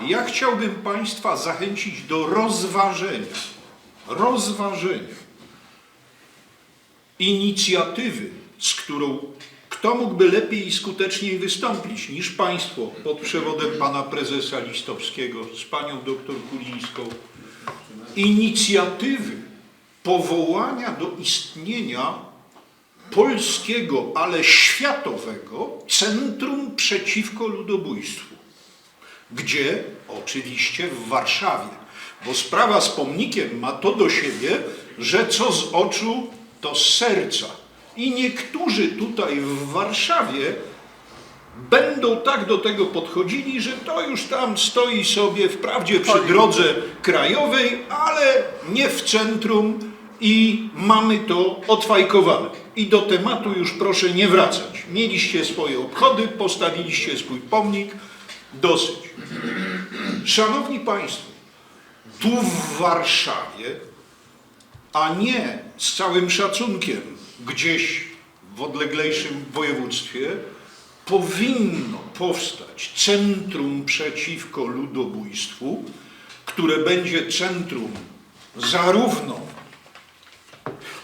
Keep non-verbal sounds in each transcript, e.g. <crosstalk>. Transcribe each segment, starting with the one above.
Ja chciałbym Państwa zachęcić do rozważenia, rozważenia inicjatywy, z którą kto mógłby lepiej i skuteczniej wystąpić niż Państwo pod przewodem Pana Prezesa Listowskiego z Panią doktor Kulińską. Inicjatywy powołania do istnienia polskiego, ale światowego Centrum Przeciwko Ludobójstwu. Gdzie? Oczywiście w Warszawie. Bo sprawa z pomnikiem ma to do siebie, że co z oczu, to z serca. I niektórzy tutaj w Warszawie będą tak do tego podchodzili, że to już tam stoi sobie wprawdzie przy drodze krajowej, ale nie w centrum i mamy to odfajkowane. I do tematu już proszę nie wracać. Mieliście swoje obchody, postawiliście swój pomnik, dosyć. Szanowni Państwo, tu w Warszawie, a nie z całym szacunkiem gdzieś w odleglejszym województwie, powinno powstać centrum przeciwko ludobójstwu, które będzie centrum zarówno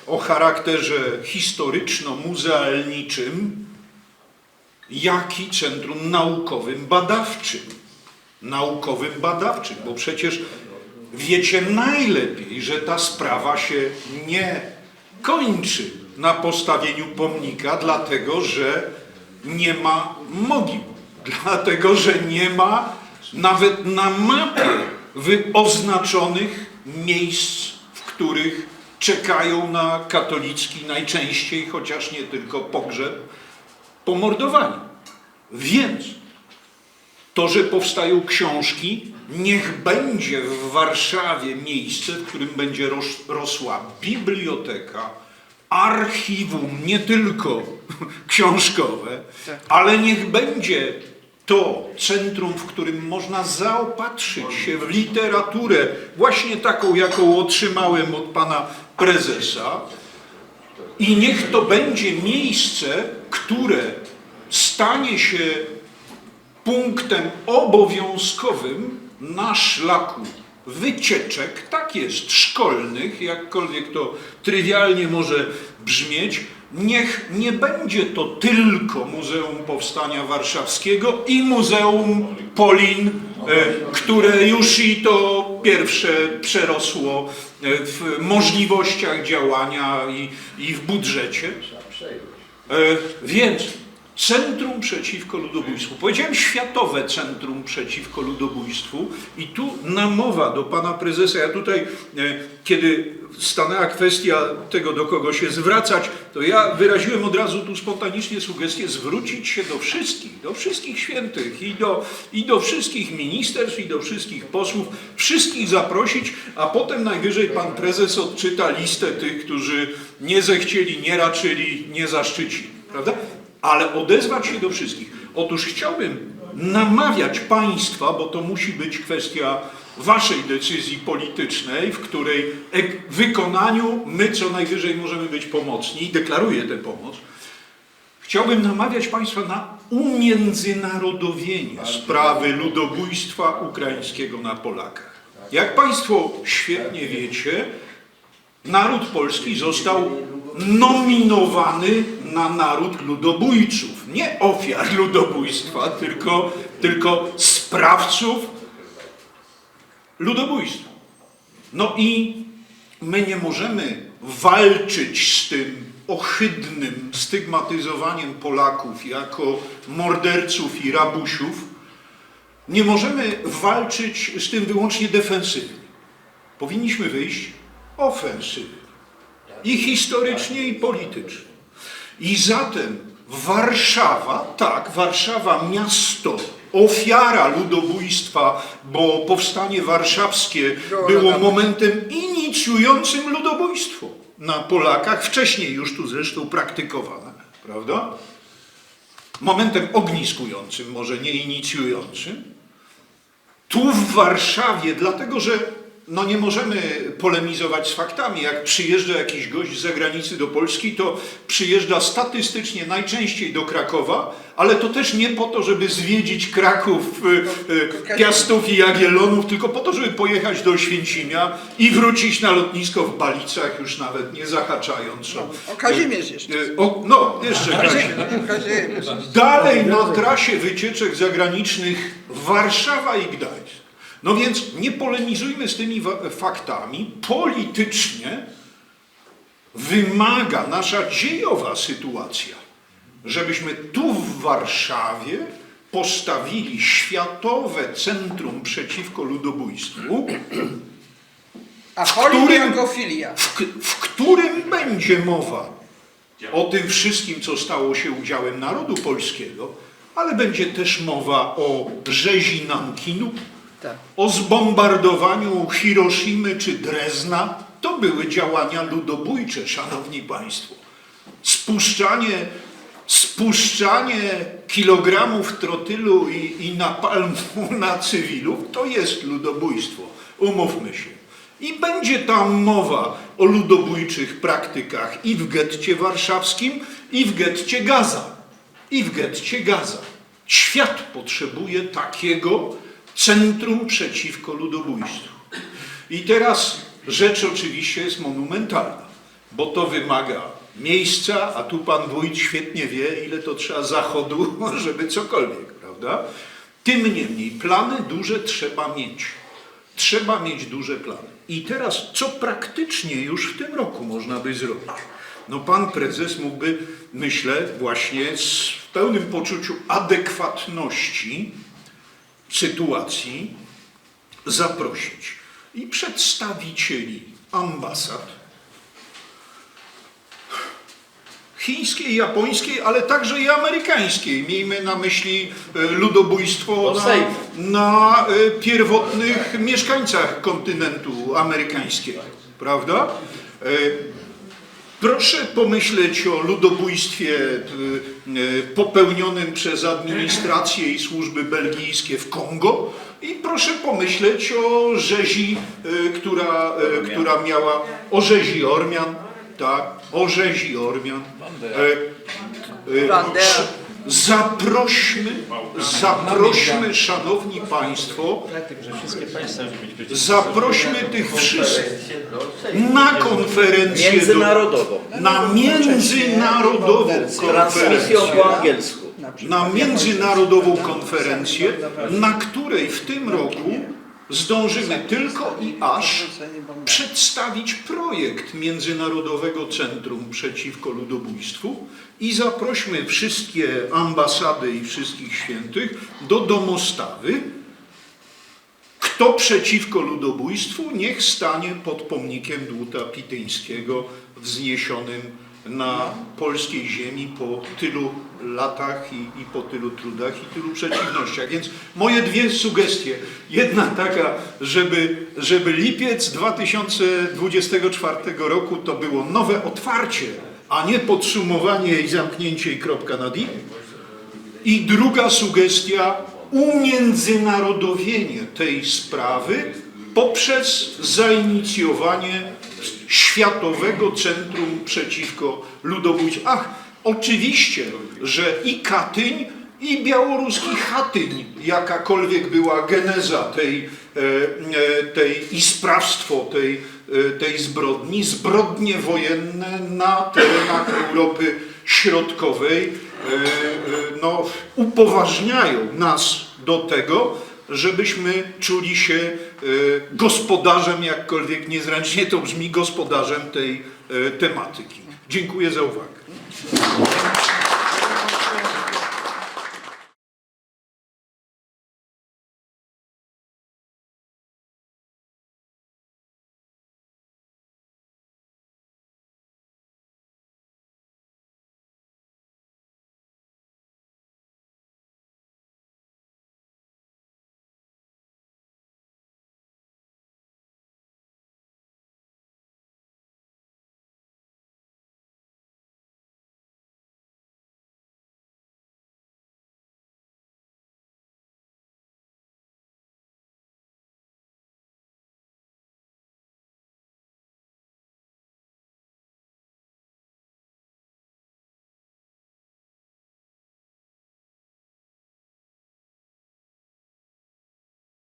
o charakterze historyczno-muzealniczym, jak i centrum naukowym badawczym. Naukowym badawczym, bo przecież wiecie najlepiej, że ta sprawa się nie kończy na postawieniu pomnika, dlatego że nie ma mogił, <laughs> dlatego że nie ma nawet na mapie wyoznaczonych miejsc, w których czekają na katolicki najczęściej, chociaż nie tylko pogrzeb, pomordowani. Więc to, że powstają książki, niech będzie w Warszawie miejsce, w którym będzie ros- rosła biblioteka, archiwum, nie tylko <laughs> książkowe, ale niech będzie to centrum, w którym można zaopatrzyć się w literaturę, właśnie taką, jaką otrzymałem od pana prezesa, i niech to będzie miejsce, które stanie się punktem obowiązkowym na szlaku wycieczek, tak jest, szkolnych, jakkolwiek to trywialnie może brzmieć, niech nie będzie to tylko Muzeum Powstania Warszawskiego i Muzeum Polin, e, które już i to pierwsze przerosło e, w możliwościach działania i, i w budżecie. E, Więc Centrum Przeciwko Ludobójstwu. Powiedziałem Światowe Centrum Przeciwko Ludobójstwu i tu namowa do pana prezesa. Ja tutaj, e, kiedy stanęła kwestia tego, do kogo się zwracać, to ja wyraziłem od razu tu spontanicznie sugestię zwrócić się do wszystkich, do wszystkich świętych i do, i do wszystkich ministerstw, i do wszystkich posłów, wszystkich zaprosić, a potem najwyżej pan prezes odczyta listę tych, którzy nie zechcieli, nie raczyli, nie zaszczycili. Prawda? Ale odezwać się do wszystkich. Otóż chciałbym namawiać Państwa, bo to musi być kwestia Waszej decyzji politycznej, w której ek- wykonaniu my co najwyżej możemy być pomocni i deklaruję tę pomoc. Chciałbym namawiać Państwa na umiędzynarodowienie sprawy ludobójstwa ukraińskiego na Polakach. Jak Państwo świetnie wiecie, naród polski został nominowany na naród ludobójców. Nie ofiar ludobójstwa, tylko, tylko sprawców ludobójstwa. No i my nie możemy walczyć z tym ohydnym stygmatyzowaniem Polaków jako morderców i rabusiów. Nie możemy walczyć z tym wyłącznie defensywnie. Powinniśmy wyjść ofensywnie. I historycznie, i politycznie. I zatem Warszawa, tak, Warszawa miasto, ofiara ludobójstwa, bo powstanie warszawskie było momentem inicjującym ludobójstwo na Polakach, wcześniej już tu zresztą praktykowane, prawda? Momentem ogniskującym, może nie inicjującym. Tu w Warszawie, dlatego że no nie możemy polemizować z faktami. Jak przyjeżdża jakiś gość z zagranicy do Polski, to przyjeżdża statystycznie najczęściej do Krakowa, ale to też nie po to, żeby zwiedzić Kraków, y, y, Piastów i Jagiellonów, tylko po to, żeby pojechać do Święcimia i wrócić na lotnisko w Balicach, już nawet nie zahaczając. o- O Kazimierz jeszcze. y, O, no, jeszcze. Kazimierz. Dalej na trasie wycieczek zagranicznych Warszawa i Gdańsk. No więc nie polemizujmy z tymi faktami. Politycznie wymaga nasza dziejowa sytuacja, żebyśmy tu w Warszawie postawili światowe centrum przeciwko ludobójstwu, A Holly którym- w, w którym będzie mowa o tym wszystkim, co stało się udziałem narodu polskiego, ale będzie też mowa o rzezi Nankinu, Tak. o zbombardowaniu Hiroshimy czy Drezna. To były działania ludobójcze, szanowni państwo. Spuszczanie, spuszczanie kilogramów trotylu i, i napalmu <laughs> na cywilów to jest ludobójstwo. Umówmy się. I będzie tam mowa o ludobójczych praktykach i w getcie warszawskim, i w getcie Gaza. I w getcie Gaza. Świat potrzebuje takiego centrum przeciwko ludobójstwu. I teraz rzecz oczywiście jest monumentalna, bo to wymaga miejsca, a tu pan wójt świetnie wie, ile to trzeba zachodu, <laughs> żeby cokolwiek, prawda? Tym niemniej plany duże trzeba mieć. Trzeba mieć duże plany. I teraz, co praktycznie już w tym roku można by zrobić? No pan prezes mógłby, myślę, właśnie z, pełnym poczuciu adekwatności sytuacji zaprosić i przedstawicieli ambasad chińskiej, japońskiej, ale także i amerykańskiej. Miejmy na myśli e, ludobójstwo na, na e, pierwotnych mieszkańcach kontynentu amerykańskiego, prawda? E, Proszę pomyśleć o ludobójstwie y, y, popełnionym przez administrację i służby belgijskie w Kongo i proszę pomyśleć o rzezi, y, która, która miała, o rzezi Ormian, tak, o rzezi Ormian. E, Bandera. Zaprośmy, zaprośmy, szanowni państwo, zaprośmy tych wszystkich na konferencję do, Międzynarodową. na międzynarodową konferencję, po angielsku. na międzynarodową konferencję, na której w tym roku zdążymy tylko i aż przedstawić projekt Międzynarodowego Centrum Przeciwko Ludobójstwu i zaprośmy wszystkie ambasady i wszystkich świętych do domostawy. Kto przeciwko ludobójstwu, niech stanie pod pomnikiem Dłuta Pityńskiego wzniesionym na polskiej ziemi po tylu latach i, i po tylu trudach i tylu przeciwnościach. Więc moje dwie sugestie. Jedna taka, żeby, żeby lipiec 2024 roku to było nowe otwarcie, a nie podsumowanie i zamknięcie i kropka nad i. I druga sugestia, umiędzynarodowienie tej sprawy poprzez zainicjowanie Światowego Centrum Przeciwko Ludobójstwu. Ach, oczywiście, że i Katyń, i białoruski Chatyń, jakakolwiek była geneza tej, e, e, tej i sprawstwo tej, e, tej zbrodni, zbrodnie wojenne na terenach Europy Środkowej, no, upoważniają nas do tego, żebyśmy czuli się gospodarzem, jakkolwiek niezręcznie to brzmi, gospodarzem tej e, tematyki. Dziękuję za uwagę.